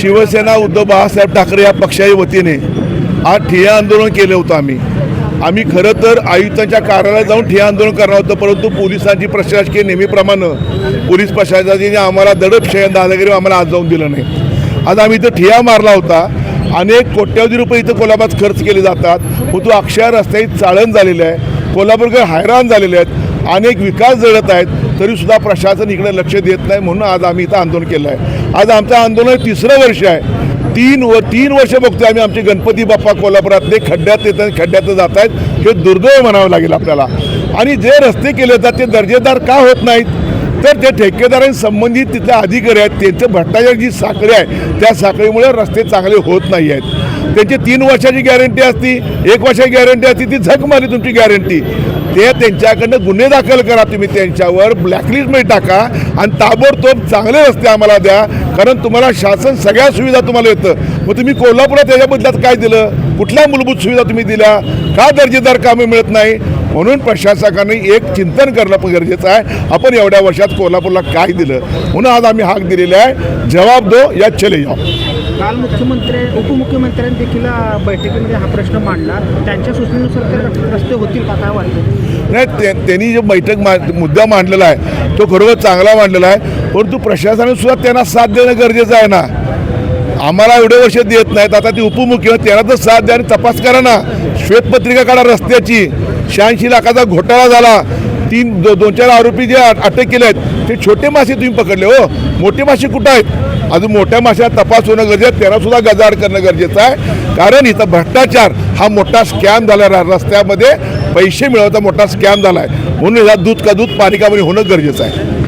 शिवसेना उद्धव बाळासाहेब ठाकरे या पक्षाच्या वतीने आज ठिय्या आंदोलन केलं होतं आम्ही. आम्ही खरं तर आयुक्तांच्या कार्यालयात जाऊन ठिय्या आंदोलन करणार होतं परंतु पोलिसांची प्रशासकीय नेहमीप्रमाणे पोलीस प्रशासनाने आम्हाला दडपशाही दादागिरी आम्हाला आज जाऊन दिलं नाही. आज आम्ही इथं ठिय्या मारला होता. अनेक कोट्यवधी रुपये इथं कोल्हापुरात खर्च केले जातात. परंतु अक्षय रस्त्याची चाळण झालेलं आहे. कोल्हापूरकर हैराण झालेले आहेत. अनेक विकास जळत आहेत तरीसुद्धा प्रशासन इकडे लक्ष देत नाही म्हणून आज आम्ही इथं आंदोलन केलं आहे आज आमचं आंदोलन तिसरं वर्ष आहे. तीन व तीन वर्ष बघतोय आम्ही आमचे गणपती बाप्पा कोल्हापुरातले खड्ड्यात येतात खड्ड्यात जात आहेत. हे दुर्दैव म्हणावं लागेल आपल्याला. आणि जे रस्ते केले जातात ते दर्जेदार का होत नाहीत? तर ते ठेकेदारांनी संबंधित तिथल्या अधिकारी आहेत. त्यांचं भ्रष्टाचार जी साखळी आहे. त्या साखळीमुळे रस्ते चांगले होत नाही आहेत. त्यांची तीन वर्षाची गॅरंटी असती एक वर्षाची गॅरंटी असती ती झक मारली तुमची गॅरंटी. ते त्यांच्याकडनं गुन्हे दाखल करा तुम्ही त्यांच्यावर ब्लॅकलिस्टमध्ये टाका आणि ताबडतोब चांगले रस्ते आम्हाला द्या कारण तुम्हाला शासन सगळ्या सुविधा तुम्हाला येतं मग तुम्ही कोल्हापुरात त्याच्या बदल्यात काय दिलं? कुठल्या मूलभूत सुविधा तुम्ही दिल्या? का दर्जेदार कामे मिळत नाही? म्हणून प्रशासकाने एक चिंतन करणं गरजेचं आहे. आपण एवढ्या वर्षात कोल्हापूरला काय दिलं? म्हणून आज आम्ही हाक दिलेला आहे. जवाब दो या चले जाओ. काल मुख्यमंत्री उपमुख्यमंत्र्यांनी देखील बैठकीमध्ये हा प्रश्न मांडला. त्यांच्या सूचनेनुसार ते रस्ते होतील का काय वाटतं? नाही ते- त्यांनी जो बैठक मा मुद्दा मांडलेला आहे तो खरोखर चांगला मांडलेला आहे. परंतु प्रशासनाने सुद्धा त्यांना साथ देणं गरजेचं आहे ना? आम्हाला एवढे वर्ष देत नाहीत. आता ती उपमुख्यमंत्री त्यांना तर साथ द्या आणि तपास करा ना. श्वेतपत्रिका काढा रस्त्याची. शहाऐंशी लाखाचा घोटाळा झाला. तीन दो दोन चार आरोपी जे अटक केले आहेत ते छोटे मासे तुम्ही पकडले हो. मोठे मासे कुठं आहेत? अजून मोठ्या माशा तपास होणं गरजेचं आहे. त्यांना सुद्धा गजाड करणं गरजेचं आहे. कारण इथं भ्रष्टाचार हा मोठा स्कॅम झाला रा- रस्त्यामध्ये. पैसे मिळवता मोठा स्कॅम झाला आहे म्हणून याला दूध का दूध पाणी का पाणी होणं गरजेचं आहे.